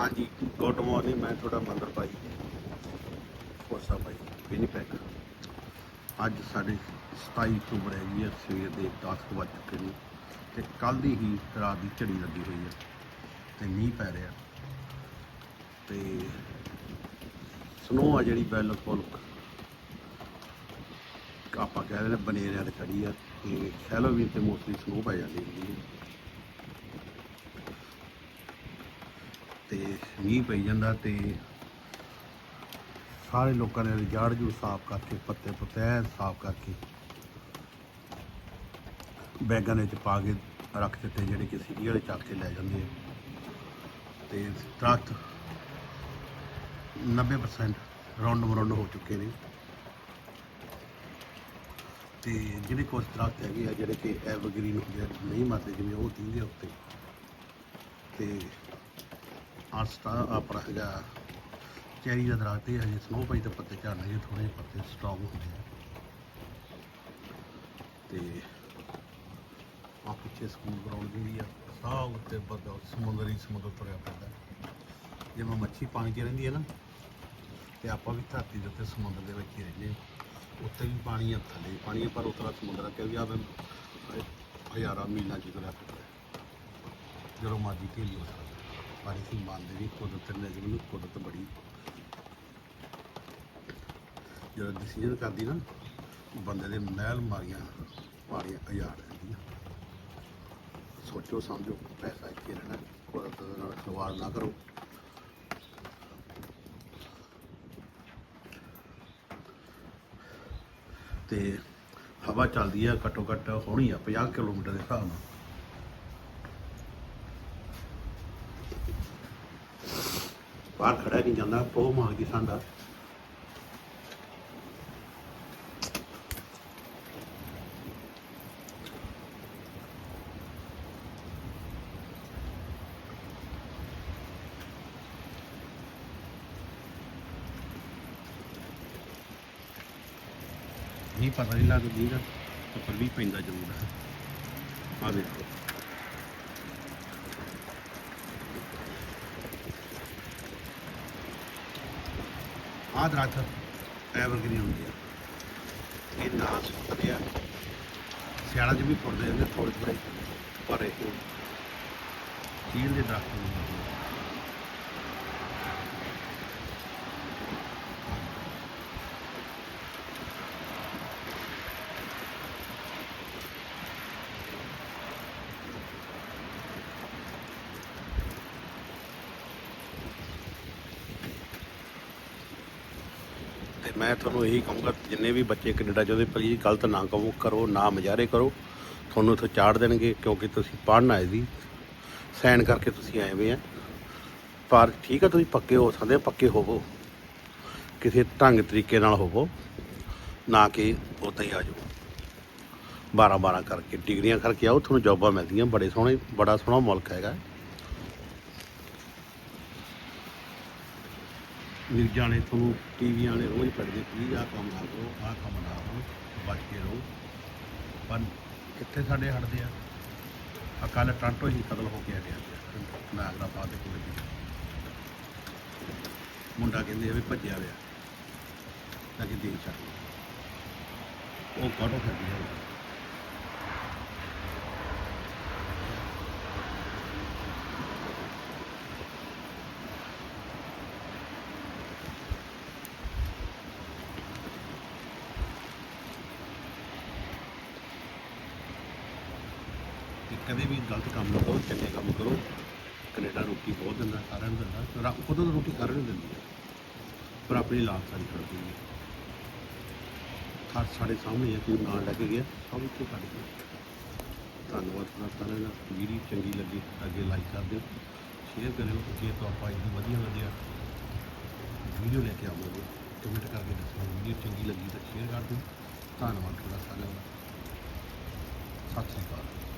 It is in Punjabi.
ਹਾਂਜੀ। ਗੁੱਡ ਮਾਰਨਿੰਗ ਮੈਂ ਤੁਹਾਡਾ ਮੰਦਰ ਭਾਈ। ਕੋਸਾ ਭਾਈ, ਵਿਨੀਪੈਗ। ਅੱਜ ਸਾਡੇ 27 ਅਕਤੂਬਰ ਹੈ ਜੀ ਸਵੇਰ ਦੇ 10 ਕੁ ਵੱਜ ਚੁੱਕੇ ਨੇ ਤੇ ਕੱਲ ਦੀ ਹੀ ਰਾਤ ਦੀ ਝੜੀ ਲੱਗੀ ਹੋਈ ਹੈ ਤੇ ਮੀਂਹ ਪੈ ਰਿਹਾ। ਤੇ ਸਨੋ ਆ ਜਿਹੜੀ ਬਿਲਕੁਲ ਆਪਾਂ ਕਹਿ ਰਹੇ ਨੇ ਬਨੇਰਿਆਂ ਤੇ ਖੜੀ ਆ ਤੇ ਹੈਲੋਵੀਨ ਤੇ ਮੋਸਟਲੀ ਸਨੋ ਪੈ ਜਾਂਦੀ ਹੁੰਦੀ ਹੈ ਤੇ ਮੀਂਹ ਪਈ ਜਾਂਦਾ ਤੇ ਸਾਰੇ ਲੋਕਾਂ ਨੇ ਜਾੜ ਜੂ ਸਾਫ਼ ਕਰਕੇ, ਪੱਤੇ ਪੁੱਤੇ ਸਾਫ਼ ਕਰਕੇ ਬੈਗਾਂ ਦੇ ਵਿੱਚ ਪਾ ਕੇ ਰੱਖ ਦਿੱਤੇ, ਜਿਹੜੇ ਕਿ ਸਿਟੀ ਵਾਲੇ ਚੱਕ ਕੇ ਲੈ ਜਾਂਦੇ ਆ। ਤੇ ਦਰਖਤ 90% ਰੌਂਡ ਮਰੌਂਡ ਹੋ ਚੁੱਕੇ ਨੇ। ਤੇ ਜਿਹੜੇ ਕੁਝ ਦਰਖਤ ਹੈਗੇ ਆ, ਜਿਹੜੇ ਕਿ ਐਵਰਗ੍ਰੀਨ ਹੁੰਦੇ ਆ, ਨਹੀਂ ਮਰਦੇ ਜਿਵੇਂ ਉਹ ਦੀਂਦੇ ਉੱਤੇ। ਤੇ ਆਸਤਾ ਆਪਣਾ ਹੈਗਾ, ਚੈਰੀ ਦਾ ਦਰਖਤ ਹੈ ਹਜੇ ਸਨੋ ਪਈ ਤੇ ਪੱਤੇ ਝੜਨੇ ਜਿਹੇ ਥੋੜੇ ਜਿਹੇ ਪੱਤੇ ਸਟਰੋਂਗ ਹੁੰਦੇ ਆ। ਤੇ ਆ ਪਿੱਛੇ ਸਕੂਲ ਗਰਾਊਂਡ ਜਿਹੜੀ ਆ, ਸਾਹ ਉੱਤੇ ਬੱਦਲ ਸਮੁੰਦਰੀ ਸਮੁੰਦਰ ਤੁਰਿਆ ਪੈਂਦਾ ਜਿਵੇਂ ਮੱਛੀ ਪਾਣੀ 'ਚ ਰਹਿੰਦੀ ਹੈ ਨਾ, ਤੇ ਆਪਾਂ ਵੀ ਧਰਤੀ ਦੇ ਉੱਤੇ ਸਮੁੰਦਰ ਦੇ ਵਿੱਚ ਹੀ ਰਹਿੰਦੇ ਹਾਂ ਉੱਤੇ ਵੀ ਪਾਣੀ ਆ, ਥੱਲੇ ਪਾਣੀ ਆ, ਪਰ ਉਤਰਾ ਸਮੁੰਦਰ ਆ ਕਿ ਆ ਹਜ਼ਾਰਾਂ ਮੀਲਾਂ ਚ ਤੁਰਿਆ ਪੈਂਦਾ ਜਦੋਂ ਮਰਜ਼ੀ ਢੇਲੀ ਹੋ ਸਕਦਾ। ਪਰ ਅਸੀਂ ਮੰਨਦੇ ਵੀ ਕੁਦਰਤ ਨੇ ਜਿਵੇਂ ਕੁਦਰਤ ਬੜੀ। ਜਦੋਂ ਡਿਸੀਜਨ ਕਰਦੀ ਨਾ, ਬੰਦੇ ਦੇ ਮਹਿਲ ਮਾਰੀਆਂ ਮਾਰੀਆਂ ਹਜ਼ਾਰ ਰਹਿੰਦੀਆਂ। ਸੋਚੋ, ਸਮਝੋ, ਪੈਸਾ ਇੱਥੇ ਰਹਿਣਾ ਕੁਦਰਤ ਦੇ ਨਾਲ ਖਿਲਵਾੜ ਨਾ ਕਰੋ। ਤੇ ਹਵਾ ਚੱਲਦੀ ਆ ਘੱਟੋ ਘੱਟ ਹੋਣੀ ਆ 50 ਕਿਲੋਮੀਟਰ ਦੇ ਹਿਸਾਬ ਨਾਲ। ਬਾਹਰ ਖੜਾ ਨਹੀਂ ਜਾਂਦਾ ਪੋ ਮਾਰਦੀ ਸਾਡਾ। ਨਹੀਂ ਪਤਾ ਨਹੀਂ ਲੱਗਦੀ ਨਾ ਪਰ ਵੀ ਪੈਂਦਾ ਜ਼ਰੂਰ। ਹੈ ਆ ਦੇਖੋ ਆਹ ਦਰਖਤ ਐਵਰਗ੍ਰੀਨ ਹੁੰਦੀ ਆ। ਇਹ ਨਾ ਸੁੱਕਦੇ ਆ। ਸਿਆਲਾਂ 'ਚ ਵੀ ਫੁੱਲਦੇ ਜਾਂਦੇ ਥੋੜੇ ਥੋੜੇ ਪਰ ਇਹ ਚੀਲ ਦੇ ਦਰਖਤ ਹੁੰਦੇ ਆ। ਤੇ ਮੈਂ ਤੁਹਾਨੂੰ ਇਹੀ ਕਹੂੰਗਾ ਜਿੰਨੇ ਵੀ ਬੱਚੇ ਕੈਨੇਡਾ ਚਾਹੁੰਦੇ ਪਲੀਜ਼ ਗਲਤ ਨਾ ਕਹੋ ਕਰੋ ਨਾ ਮਜ਼ਾਰੇ ਕਰੋ। ਤੁਹਾਨੂੰ ਇੱਥੋਂ ਚਾੜ ਦੇਣਗੇ ਕਿਉਂਕਿ ਤੁਸੀਂ ਪੜ੍ਹਨ ਆਏ ਸੀ। ਸਾਈਨ ਕਰਕੇ ਤੁਸੀਂ ਆਏ ਹੋਏ ਆ। ਪਰ ਠੀਕ ਆ ਤੁਸੀਂ ਪੱਕੇ ਹੋ ਸਕਦੇ ਆ, ਪੱਕੇ ਹੋਵੋ। ਕਿਸੇ ਢੰਗ ਤਰੀਕੇ ਨਾਲ ਹੋਵੋ ਨਾ ਕਿ ਉੱਦਾਂ ਹੀ ਆ ਜਾਓ। 12 12 ਕਰਕੇ ਡਿਗਰੀਆਂ ਕਰਕੇ ਆਓ ਤੁਹਾਨੂੰ ਜੌਬਾਂ ਮਿਲਦੀਆਂ ਬੜੇ ਸੋਹਣੇ ਬੜਾ ਸੋਹਣਾ ਮੁਲਕ ਹੈਗਾ। ਨਿਊਜ਼ਾਂ ਵਾਲੇ ਤੁਹਾਨੂੰ ਟੀਵੀਆਂ ਵਾਲੇ ਰੋਜ਼ ਪੜ੍ਹਦੇ, ਪਲੀਜ਼ ਆਹ ਕੰਮ ਨਾ ਕਰੋ, ਆਹ ਕੰਮ ਨਾ ਕਰੋ, ਬਚ ਕੇ ਰਹੋ। ਪਰ ਕਿੱਥੇ ਸਾਡੇ ਹਟਦੇ ਆ? ਆ ਕੱਲ ਟ੍ਰਾਂਟੋ ਹੀ ਕਤਲ ਹੋ ਕੇ ਹਟਿਆ ਨਾਗਰਾ ਪਾ ਦੇ ਕੋਲ ਮੁੰਡਾ ਕਹਿੰਦੇ ਆ ਵੀ ਭੱਜਿਆ ਹੋਇਆ। ਤਾਂ ਕਿ ਦੇਖ ਛੱਡ ਉਹ ਕਾਟੋ ਫਿਰਦੀ ਹੈ ਕਿ ਕਦੇ ਵੀ ਗਲਤ ਕੰਮ ਨਾ ਕਰੋ, ਚੰਗੇ ਕੰਮ ਕਰੋ। ਕੈਨੇਡਾ ਰੋਟੀ ਬਹੁਤ ਦਿੰਦਾ, ਸਾਰਿਆਂ ਨੂੰ ਦਿੰਦਾ ਰੱਬ ਖੁਦ ਤਾਂ ਰੋਟੀ ਸਾਰਿਆਂ ਨੂੰ ਦਿੰਦੀ ਹੈ। ਪਰ ਆਪਣੀ ਲਾਭ ਸਾਰੀ ਕਰ ਦਿੰਦੀ ਹੈ। ਖਾਸ ਸਾਡੇ ਸਾਹਮਣੇ ਹੈ ਕੋਈ ਨਾਲ ਲੈ ਗਿਆ, ਸਭ ਇੱਥੇ ਕੱਢ ਕੇ। ਧੰਨਵਾਦ ਤੁਹਾਡਾ ਸਾਰਿਆਂ ਦਾ, ਵੀਡੀਓ ਚੰਗੀ ਲੱਗੀ, ਅੱਗੇ ਲਾਈਕ ਕਰ ਦਿਓ ਸ਼ੇਅਰ ਕਰਿਓ, ਜੇ ਤਾਂ ਆਪਾਂ ਇਹਦੀ ਵਧੀਆ ਲੱਗਿਆ, ਵੀਡੀਓ ਲੈ ਕੇ ਆਵਾਂਗੇ ਕਮੈਂਟ ਕਰਕੇ ਦੱਸੋ, ਵੀਡੀਓ ਚੰਗੀ ਲੱਗੀ ਤਾਂ ਸ਼ੇਅਰ ਕਰ ਦਿਓ। ਧੰਨਵਾਦ ਤੁਹਾਡਾ ਸਾਰਿਆਂ ਦਾ। ਸਤਿ ਸ਼੍ਰੀ ਅਕਾਲ।